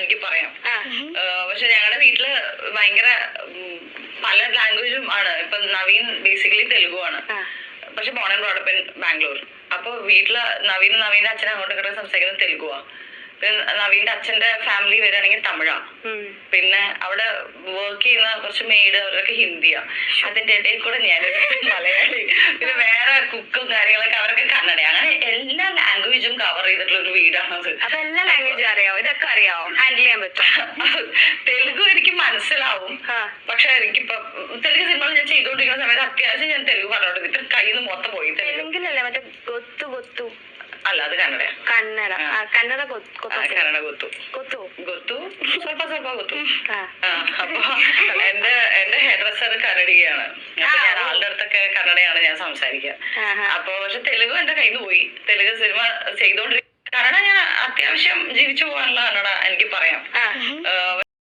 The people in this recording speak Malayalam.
എനിക്ക് പറയാം. പക്ഷെ ഞങ്ങളുടെ വീട്ടിൽ ഭയങ്കര പല ലാംഗ്വേജും ആണ്. ഇപ്പൊ നവീൻ ബേസിക്കലി തെലുഗു ആണ് പക്ഷെ born and brought up in Bangalore അപ്പൊ വീട്ടിൽ നവീൻ നവീന്റെ അച്ഛൻ അങ്ങോട്ട് ഇങ്ങോട്ട് സംസാരിക്കുന്നത് തെലുഗുവാ. പിന്നെ നവീന്റെ അച്ഛന്റെ ഫാമിലി വരികയാണെങ്കിൽ തമിഴാ. പിന്നെ അവിടെ വർക്ക് ചെയ്യുന്ന കുറച്ച് മെയ്ഡ് അവരൊക്കെ ഹിന്ദിയാ. അതിന്റെ ഇടയിൽ കൂടെ ഞാൻ മലയാളി. പിന്നെ വേറെ കുക്കും കാര്യങ്ങളൊക്കെ അവരൊക്കെ കന്നഡ അങ്ങനെ എല്ലാ ലാംഗ്വേജും കവർ ചെയ്തിട്ടുള്ള ഒരു വീടാണത്. അപ്പൊ എല്ലാ അറിയാവും? ഇതൊക്കെ അറിയാവും? ഹാൻഡിൽ ചെയ്യാൻ പറ്റും തെലുഗു എനിക്ക് മനസ്സിലാവും. പക്ഷെ എനിക്കിപ്പോ തെലുങ്ക് സിനിമ ഞാൻ ചെയ്തുകൊണ്ടിരിക്കുന്ന സമയത്ത് അത്യാവശ്യം ഞാൻ തെലുങ്ക് പറഞ്ഞോണ്ട് ഇത്ര കയ്യിൽ നിന്ന് മൊത്തം പോയി തെലുങ്കിലല്ലേ? മറ്റേ അല്ല അത് കന്നഡ. കന്നഡ കന്നഡ കന്നഡ കൊത്തു. കൊത്തു. ഗൊത്തു സ്വല്പ സ്വല്പ കൊത്തു. അപ്പൊ എന്റെ ഡ്രസ്സർ കന്നഡികയാണ് അപ്പൊ ഞാൻ. ആളുടെ അടുത്തൊക്കെ കന്നഡയാണ് ഞാൻ സംസാരിക്കുക. അപ്പൊ പക്ഷെ തെലുഗു എന്റെ കയ്യിൽ നിന്ന് പോയി. തെലുഗ് സിനിമ ചെയ്തോണ്ടിരിക്കും കന്നഡ ഞാൻ അത്യാവശ്യം ജീവിച്ചു പോകാനുള്ള കന്നഡ എനിക്ക് പറയാം.